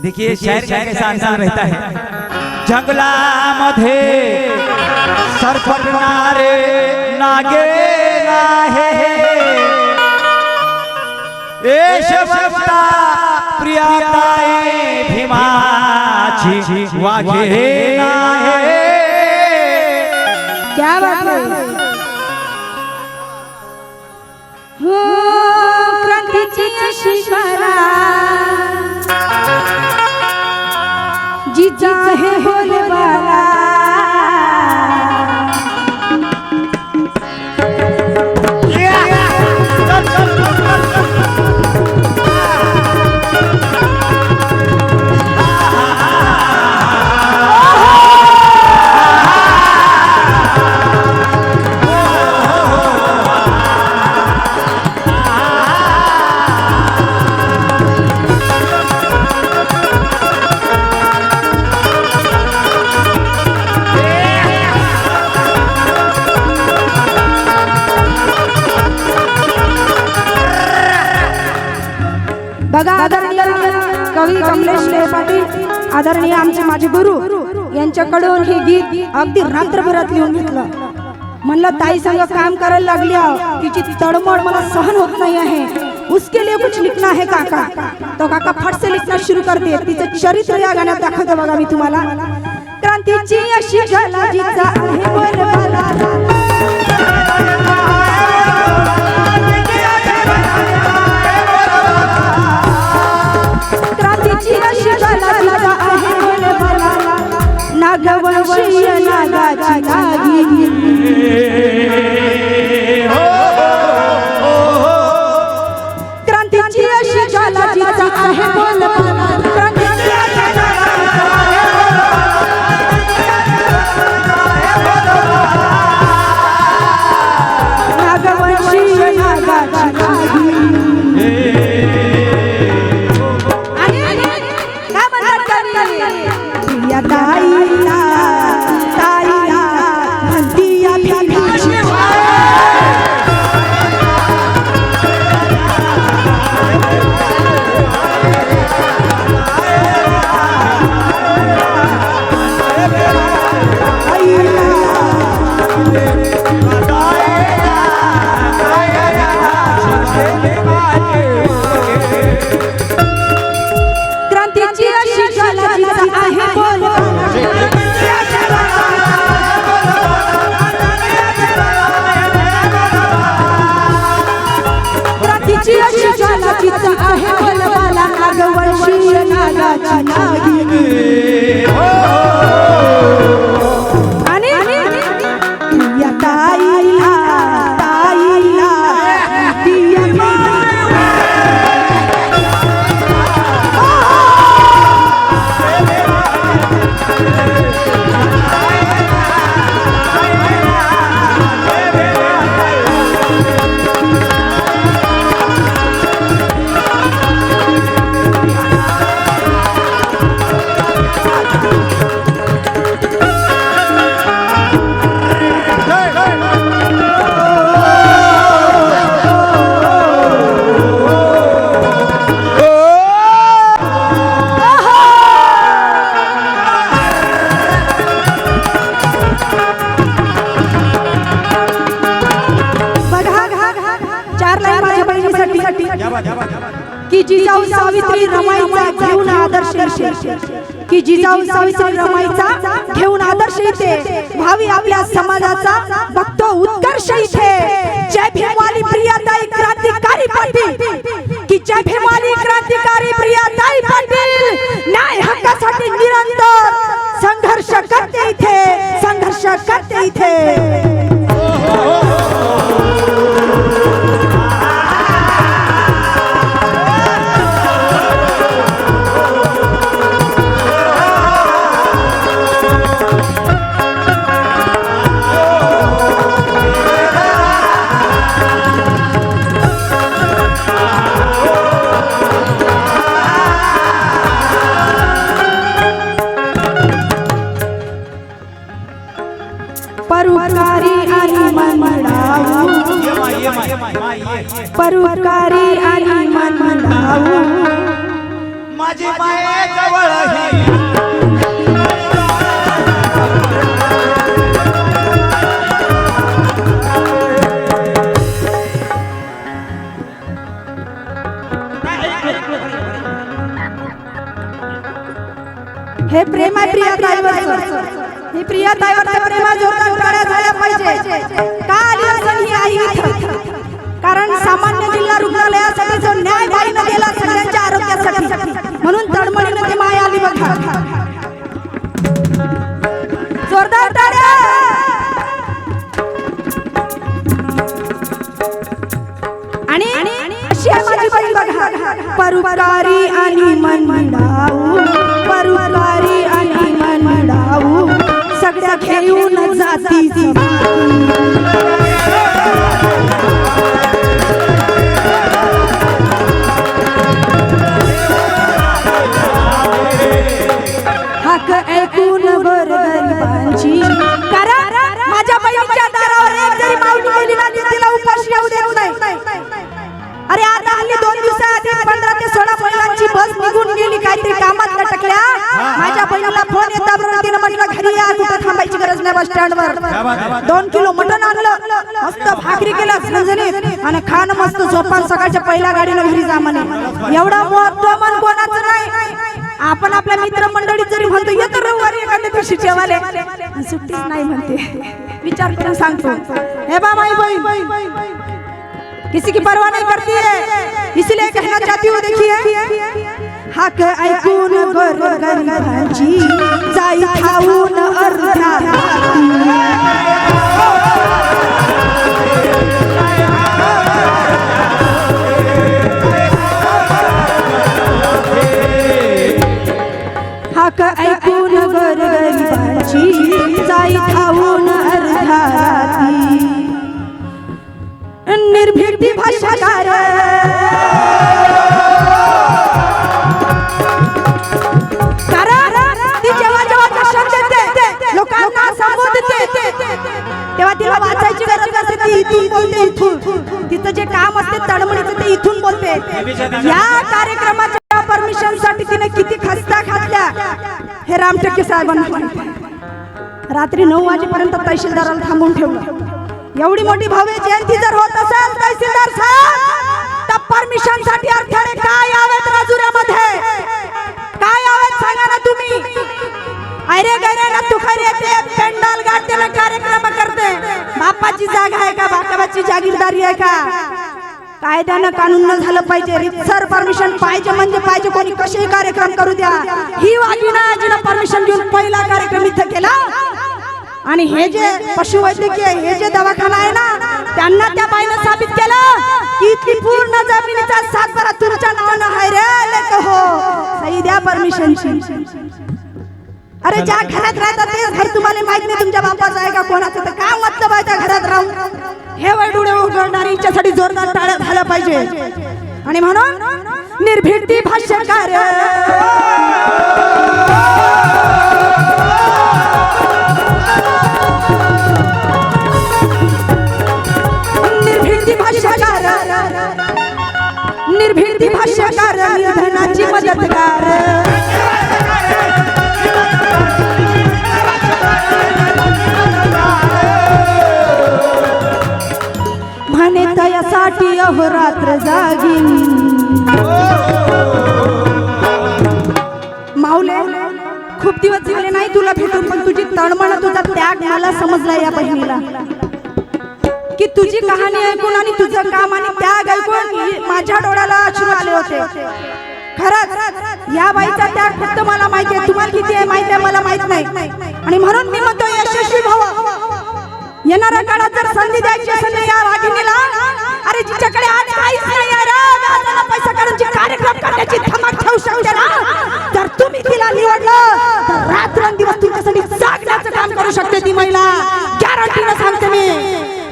देखिए शायर का कैसा अंदाज रहता है। जंगलामध्ये सरपटणारे नागे आहे एशवता प्रियाताई भीमाची वागे आहे क्या बात है? हो क्रांतीची अशी करा जिचा आदरणीय आमचे माझे गुरु यांच्याकडून हे गीत अगदी रात्रभरात लिहून घेतलं. म्हणलं ताई संग काम करायला लागली आहो. तिची तडमड मला सहन होत नाही आहे. उसके लिए कुछ लिखना है काका. तो काका फट से लिखना शुरू करते. तिचं चरित्र या गाण्यात दाखवतो बघा मी तुम्हाला. क्रांतीची अशी आहे ভালোবাসিয়া লাগাছি লাগিয়ে क्रांतीची जिजाऊ सावित्री रमाईचा घेऊन आदर्श. की जिजाऊ सावित्री रमाईचा घेऊन आदर्श इथे भावी आपल्या समाजाचा बघतो उत्कर्ष इथे. जय भीमवाली प्रियाताई क्रांतिकारी पाटील. की जय भीमवाली क्रांतिकारी प्रियाताई पाटील. न्याय हक्कासाठी निरंतर संघर्ष करते इथे. संघर्ष करते इथे. बघा परुकारी आणि बस स्टँड वर दोन किलो मटण आणलं. मस्त भाकरी केलं झणझणीत. आणि खान मस्त झोपान सकाळच्या पहिल्या गाडीनं घरी जा म्हणे. एवढा महत्त्व मन कोणाचं नाही. आपण आपल्या मित्र मंडळीत जरी म्हणतो येतो रविवारी एखाद्या दिवशी जेवाले सुट्टीच नाही म्हणते. विचार करून सांगतो. हे बाबा किसी की परवाह नहीं करती है. इसलिए कहना चाहती हूँ देखिए. हाक ऐकून गोर गरिबांची जाई खाऊन अर्धा हाक ऐकून गोर गरिबांची जाई खाऊन अर्धा निर्भीती निर्भीड भाषाकार. असते गरज ती इथून बोलते इथून. तिचं जे काम असते तडमडीचं ते इथून बोलते. या कार्यक्रमाच्या परमिशनसाठी तिने किती खस्ता खातल्या हे रामटेके साहेबांना रात्री नऊ वाजेपर्यंत तहसीलदाराला थांबून ठेवलं. एवढी मोठी भव्य जयंती जर होत असेल तहसीलदार साहेब तर परमिशनसाठी अडथळे काय यावेत राजुऱ्यामध्ये? अरे गरे ना तू खरे ते पेंडाल गाडते ना कार्यक्रम करते बापाची जागा आहे का? बापाची जागीरदारी आहे का? कायद्यानं कानून झालं पाहिजे रितसर परमिशन पाहिजे म्हणजे पाहिजे कोणी कसेही कार्यक्रम करू द्या. ही वागिना जिनं परमिशन घेऊन पहिला कार्यक्रम इथं केला. आणि हे जे पशुवैद्यकीय हे जे दवाखाना आहे ना त्यांना त्या बाईनं साबित केलं की इतकी पूर्ण जमिनीचा सातबारा तुमच्या नावानं आहे रे लेक हो. सही द्या परमिशनची अरे ज्या घरात राहतात ते घर तुम्हाला माहीत नाही तुमच्या बापाचं आहे का कोणाचं? तर काय मतलब आहे त्या घरात राहून? हे वडुडे उघडणारी यांच्यासाठी जोरदार टाळ्या झाल्या पाहिजे. आणि म्हणून निर्भीडती भाष्यकार. निर्भीडती भाष्यकार. निर्भीडती भाष्यकार निर्धनाची मदतगार. साठी अहोरात्र जागीन. माऊले खूप दिवस झाले नाही तुला भेटून पण तुझी तळमळ तुझा त्याग मला समजला या बहिणीला. की तुझी कहाणी ऐकून आणि तुझं काम आणि त्याग ऐकून माझ्या डोळ्याला अश्रू आले होते. खरंच या बाईचा त्याग फक्त मला माहिती आहे. तुम्हाला किती आहे माहिती आहे? मला माहीत नाही. आणि म्हणून मी म्हणतो यशस्वी भाऊ येणाऱ्या काळात जर संधी द्यायची असेल या वाघिणीला अरे जिच्याकडे आज काहीच नाही आहे व्याजाला पैसा काढून कार्यक्रम करण्याची धमक ठेवू शकते ना? तर तुम्ही तिला निवडलं तर रात्रंदिवस तुमच्यासाठी जागण्याचं काम करू शकते ती महिला. गॅरंटीनं सांगते मी.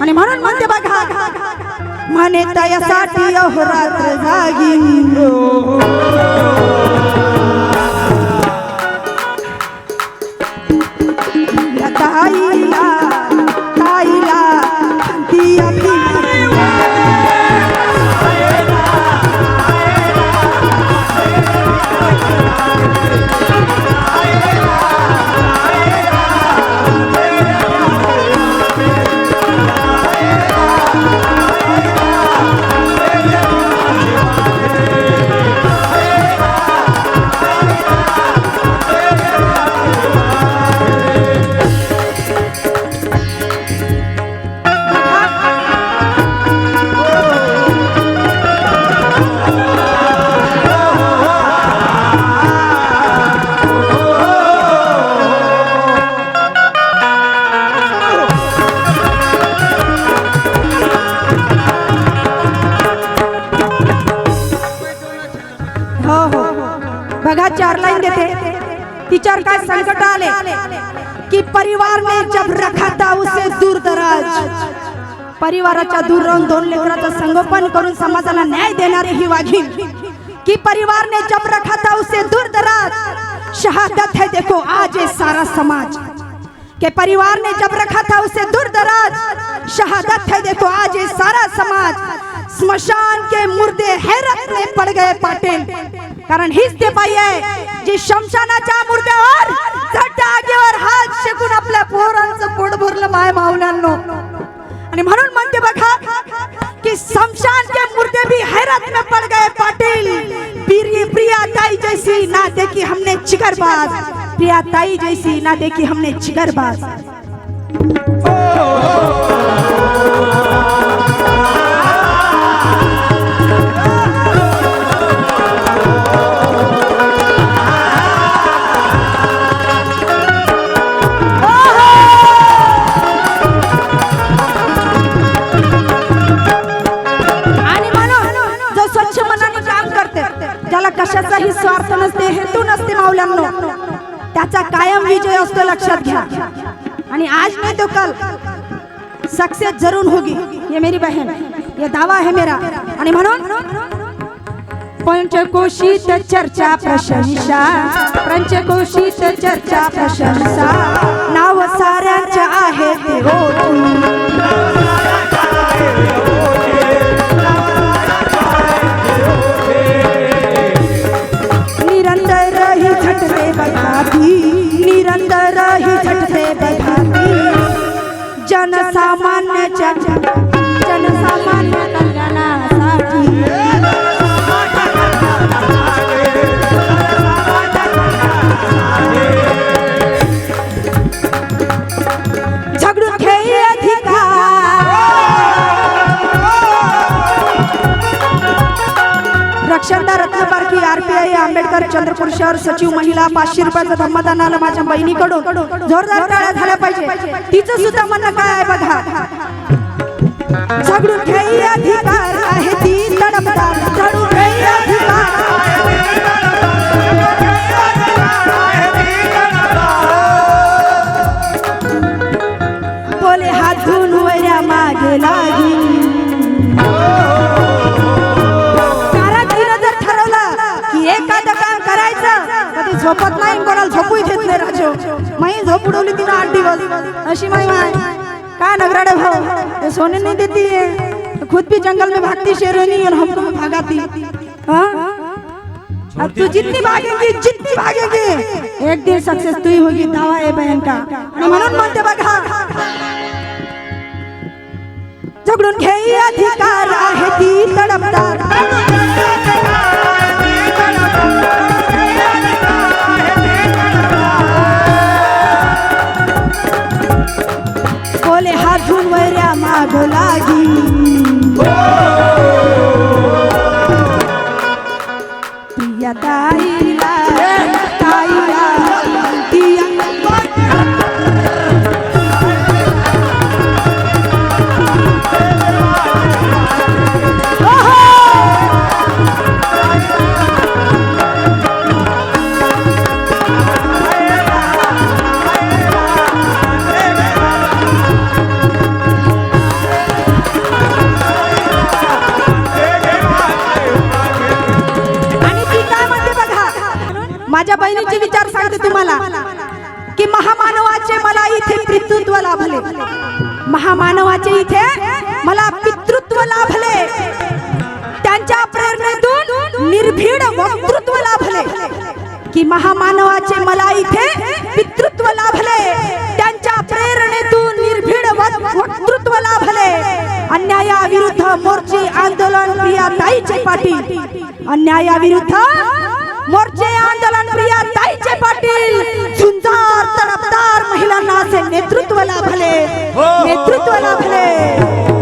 आणि म्हणून म्हणते बघा म्हणे तयासाठी अहोरात्र जागी तिच्यावर संकट आले की परिवार ने जब रखा था उसे दूर दराज। परिवाराच्या दूर राहून दोन लेकराचं संगोपन करून समाजाला न्याय देणारी ही वाघीण। की परिवार ने जब रखा था उसे दूर दराज। शहादत है देखो, आज ये सारा समाज। के परिवार ने जब रखा था उसे दूर दराज। शहादत है देखो, आज ये सारा समाज। स्मशान के मुर्दे हैरत में पड़ गए पाटील कारण हीच ते बाई आहे जी शमशानाच्या मुर्द्यावर जागेवर हात शेकून आपल्या पोरांचं पोट भरलं माय मावल्यांनो आणि म्हणून म्हणते बघा कि शमशान के मुर्दे भी हैरत में पड़ गए पाटिल प्रिय प्रिया ताई जैसी ना देखी हमने चिकरबाज। प्रिया ताई जैसी ना देखी हमने चिकरबाज। कायम विजय असतो लक्षात घ्या. आणि आज नाही तो कल. सक्सेस जरूर होगी. ये मेरी बहन. ये दावा है मेरा. आणि म्हणून पंचकोशीत चर्चा प्रशंसा. पंचकोशीत चर्चा प्रशंसा. नाव साऱ्यांच्या आहे ते हो सचिव महिला पाचशे रुपयाचं धम्मदान आलं माझ्या बहिणीकडून जोरदार टाळ्या झाल्या पाहिजे. तिचं सुद्धा म्हणणं काय आहे बघा. झगडून झोपत नाही कोणाला झोपू देत नाही राजो. माई झोप उडवली तिला आठ दिवस. अशी माई माय. काय नगराडे भाऊ? ये सोने नाही देती खुद भी जंगल में भागती शेरनी और हमको भी भागाती अब तू जितनी भागेगी जितनी भागेगी. एक दिन सक्सेस तू ही होगी दावा आहे बहन का. आणि म्हणून म्हणते बघा. झगडून घे अधिकार आहे ती तडपदार. महामानवाचे इथे मला पितृत्व लाभले. त्यांच्या प्रेरणेतून निर्भीड वक्तृत्व लाभले. की महामानवाचे मला इथे पितृत्व लाभले. त्यांच्या प्रेरणेतून निर्भीड वक्तृत्व लाभले. अन्यायाविरुद्ध मोर्चे आंदोलन प्रिया ताईचे पाटील. अन्यायाविरुद्ध मोर्चे आंदोलन प्रिया ताईचे पाटील. झुंजार तडफदार महिलांना असे नेतृत्व लाभले. नेतृत्व लाभले.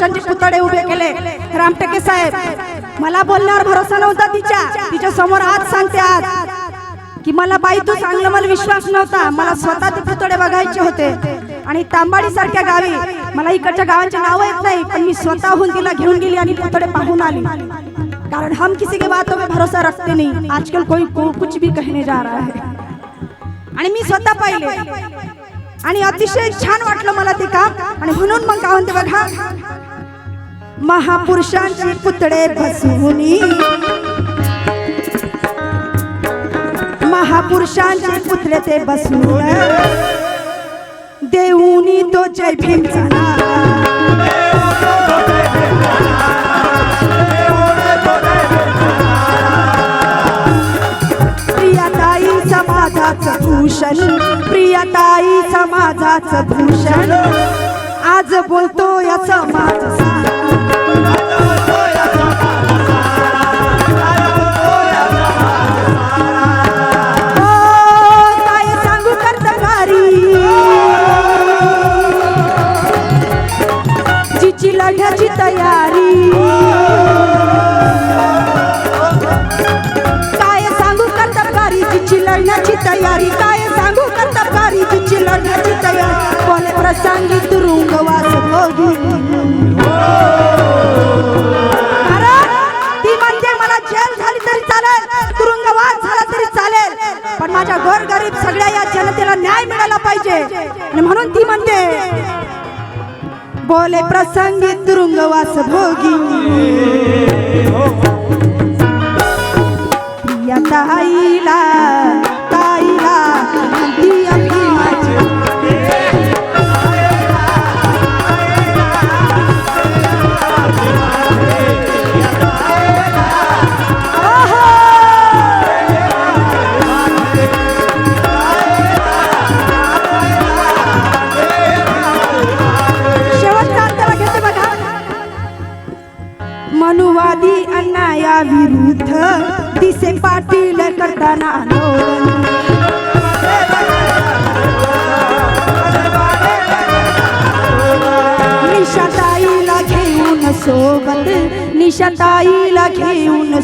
पुरुषांचे पुतळे उभे केले. रामटेके साहेब मला बोलण्यावर भरोसा नव्हता तिच्या. तिच्या समोर आज सांगते आज. की मला बाई तू चांगलं मला विश्वास नव्हता. मला स्वतः ते पुतळे बघायचे होते. आणि तांबाडी सारख्या गावी मला इकडच्या गावांचे नाव येत नाही पण मी स्वतःहून तिला घेऊन गेली आणि पुतळे पाहून आली. कारण हम किसी के बातों में भरोसा रखते नहीं. आजकल कोई को, कुछ भी कहने जा रहा है. आणि मी स्वतः पाहिले. आणि अतिशय छान वाटलं मला ते काम. आणि म्हणून मग काय म्हणते बघा. महापुरुषांची पुतळे बसवुनी महापुरुषांचे पुतळे ते बसून देऊनी तो जय भीमचा प्रियताई समाजाचं भूषण प्रियताई समाजाचं लढण्याची तयारी. काय सांगू कर्तबगारी तिची लढण्याची तयारी. बोले प्रसंगी तुरुंगवास भोगी कारण ती म्हणते मला जेल झाली तरी चालेल तुरुंगवास झाला तरी चालेल पण माझ्या गोरगरीब सगळ्या या जनतेला न्याय मिळाला पाहिजे. आणि म्हणून ती म्हणते बोले प्रसंगी तुरुंगवास भोगी प्रिया आईला Yeah. निशाताईला घेऊन